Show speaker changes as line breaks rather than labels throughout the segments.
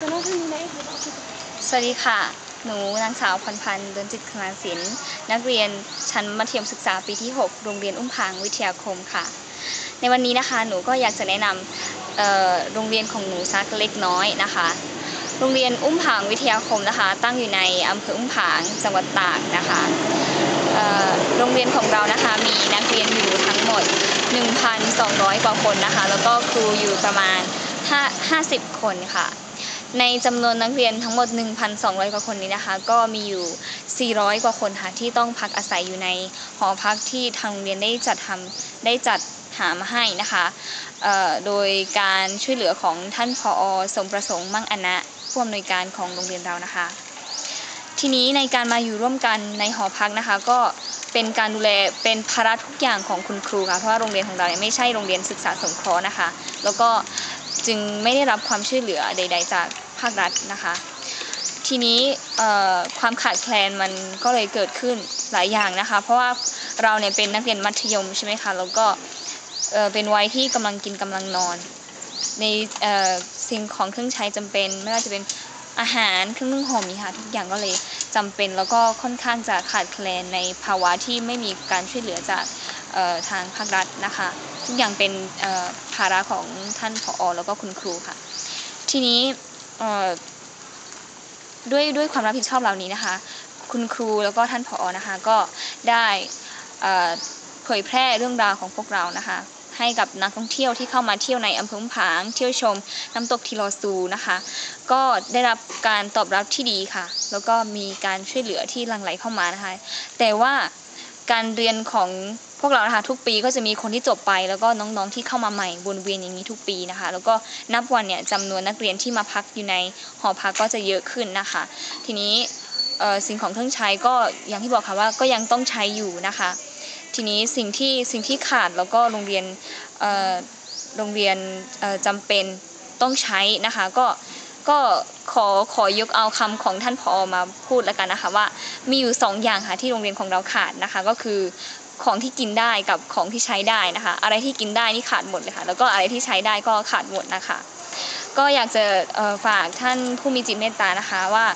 สวัสดีค่ะ หนูนางสาวพรพันธ์เดินจิตคณาศิลป์นักเรียนชั้นมัธยมศึกษาปีที่ 6 โรงเรียนอุ้มผางวิทยาคมค่ะ ในวันนี้นะคะ หนูก็อยากจะแนะนำโรงเรียนของหนูสักเล็กน้อยนะคะ โรงเรียนอุ้มผางวิทยาคมนะคะ ตั้งอยู่ในอำเภออุ้มผางจังหวัดตากนะคะ โรงเรียนของเรานะคะมีนักเรียนอยู่ทั้งหมด 1,200กว่าคนนะคะ แล้วก็ครูอยู่ประมาณ5 50คนค่ะ ในจำนวนนักเรียนทั้งหมด 1,200 กว่าคนนี้นะคะ ก็มีอยู่ 400 กว่าคนค่ะที่ต้องพักอาศัยอยู่ในหอพักที่ทางโรงเรียนได้จัดทำได้จัดหามาให้นะคะโดยการช่วยเหลือของท่านผอสมประสงค์มั่งอนะผู้อำนวยการของโรงเรียนเรานะคะ ทีนี้ในการมาอยู่ร่วมกันในหอพักนะคะ ก็เป็นการดูแลเป็นภาระทุกอย่างของคุณครูค่ะเพราะว่าโรงเรียนของเราไม่ใช่โรงเรียนศึกษาสงเคราะห์นะคะ แล้วก็ จึงไม่ได้รับความช่วยเหลือใด ๆ จากภาครัฐนะคะ ทีนี้ความขาดแคลนมันก็เลยเกิดขึ้นหลายอย่างนะคะ เพราะว่าเราเนี่ยเป็นนักเรียนมัธยมใช่ไหมคะแล้วก็เป็นวัยที่กำลังกินกำลังนอน ในสิ่งของเครื่องใช้จำเป็นไม่ว่าจะเป็นอาหารเครื่องนึ่งห่มนี่ค่ะทุกอย่างก็เลยจำเป็นแล้วก็ค่อนข้างจะขาดแคลนในภาวะที่ไม่มีการช่วยเหลือจากทางภาครัฐนะคะ ทุกอย่างเป็นภาระของท่านผอแล้วก็คุณครูค่ะ ทีนี้ด้วยด้วยความรับผิดชอบเหล่านี้นะคะ คุณครูแล้วก็ท่านผอนะคะก็ได้เผยแพร่เรื่องราวของพวกเรานะคะให้กับนักท่องเที่ยวที่เข้ามาเที่ยวในอำเภอผางเที่ยวชมน้ำตกทีลอซูนะคะ ก็ได้รับการตอบรับที่ดีค่ะ แล้วก็มีการช่วยเหลือที่หลั่งไหลเข้ามานะคะ แต่ว่าการเรียนของ พวกเรานะคะทุกปีก็จะมีคนที่จบไป แล้วก็น้องๆที่เข้ามาใหม่วนเวียนอย่างนี้ทุกปีนะคะ แล้วก็นับวันเนี่ยจำนวนนักเรียนที่มาพักอยู่ในหอพักก็จะเยอะขึ้นนะคะ ทีนี้สิ่งของเครื่องใช้ก็อย่างที่บอกค่ะว่าก็ยังต้องใช้อยู่นะคะ ทีนี้สิ่งที่สิ่งที่ขาดแล้วก็โรงเรียนโรงเรียนเอ่อจำเป็นต้องใช้นะคะ ก็ก็ขอขอยกเอาคำของท่านผอมาพูดแล้วกันนะคะว่ามีอยู่สองอย่างค่ะที่โรงเรียนของเราขาดนะคะ ก็คือ ของที่กินได้กับของที่ใช้ได้นะคะ อะไรที่กินได้นี่ขาดหมดเลยค่ะ แล้วก็อะไรที่ใช้ได้ก็ขาดหมดนะคะ ก็อยากจะฝากท่านผู้มีจิตเมตตานะคะว่า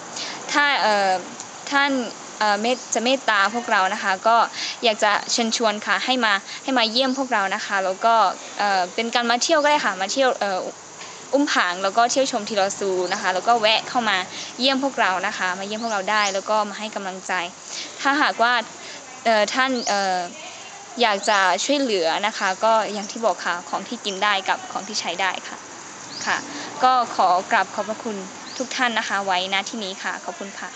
ถ้าท่านเมตจะเมตตาพวกเรานะคะ ก็อยากจะเชิญชวนค่ะให้มาให้มาเยี่ยมพวกเรานะคะ แล้วก็เป็นการมาเที่ยวก็ได้ค่ะมาเที่ยวอุ้มผางแล้วก็เที่ยวชมทีลอซูนะคะ แล้วก็แวะเข้ามาเยี่ยมพวกเรานะคะ มาเยี่ยมพวกเราได้ แล้วก็มาให้กำลังใจ ถ้าหากว่า ท่านเอ่ออยากจะช่วยเหลือนะคะก็อย่างที่บอกค่ะของที่กินได้กับของที่ใช้ได้ค่ะค่ะ ก็ขอกราบขอบพระคุณทุกท่านนะคะ ไว้ณที่นี้ค่ะขอบคุณค่ะ